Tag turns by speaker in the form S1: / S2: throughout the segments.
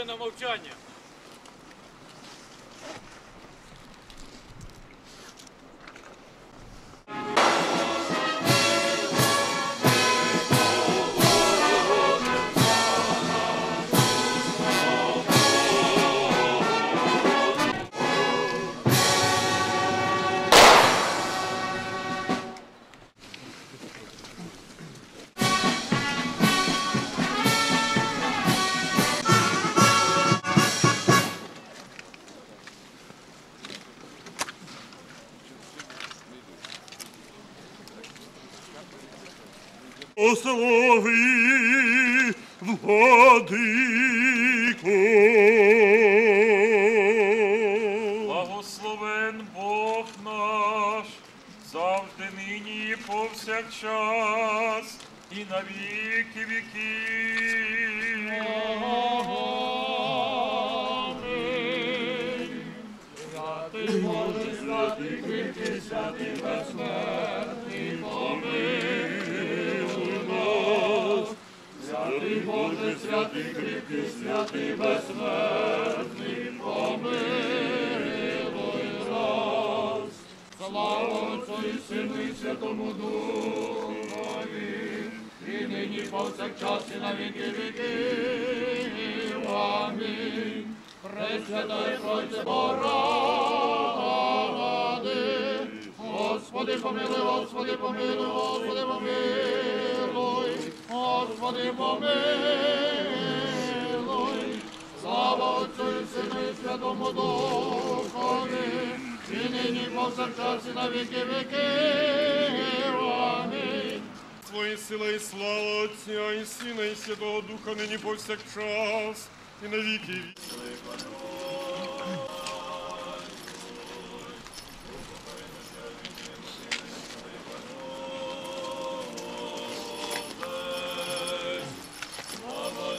S1: Хвилина мовчання.
S2: Благослови, владико.
S1: Благословен Бог наш, завжди нині повсякчас, і на віки віків.
S3: святий,
S2: кріпкий,
S3: святий, безсмертний, помилуй нас. Слава Отцу і Сину, і Святому Духові, і нині повсякчас, і на віки віків. Амінь. Пресвятай, Пройце, Бога, Господи, помилуй, Господи, помилуй, Господи, помилуй, Господи, помилуй. Слава Отцю і Сину і Святому Духові, і нині повсякчас і на віки віків.
S4: Твої сила і слава Отця і Сина і Святого Духа нині повсякчас і на віки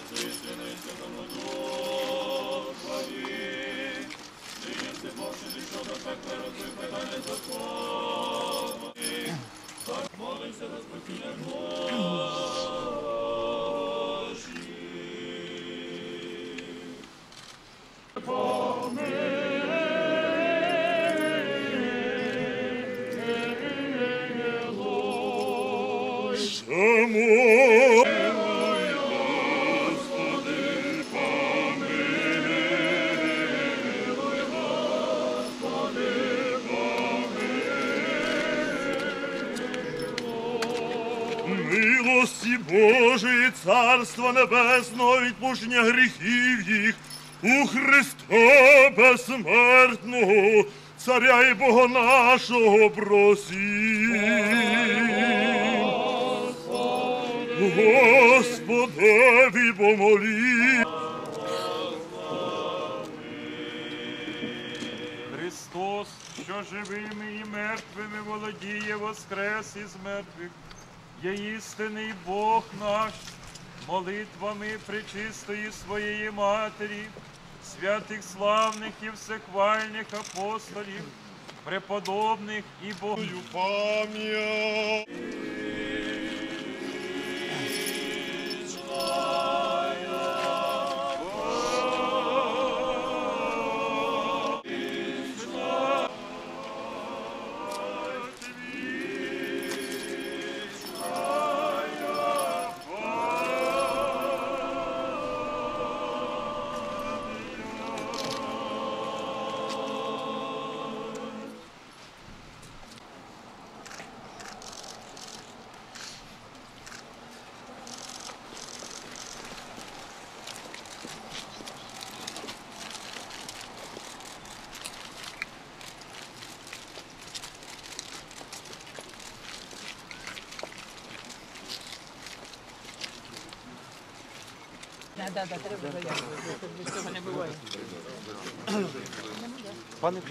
S4: вічні.
S2: Само. Милості Божої, Царства Небесного, відпущення гріхів їх у Христа безсмертного, Царя і Бога нашого просім. Господеві помолі.
S1: Христос, що живими і мертвими володіє воскрес із мертвих, є істинний Бог наш, молитвами причистої своєї Матері, святих славних і всехвальних апостолів, преподобних і Богою
S4: пам'ять.
S5: Да, да, треба бо без цього не. Пане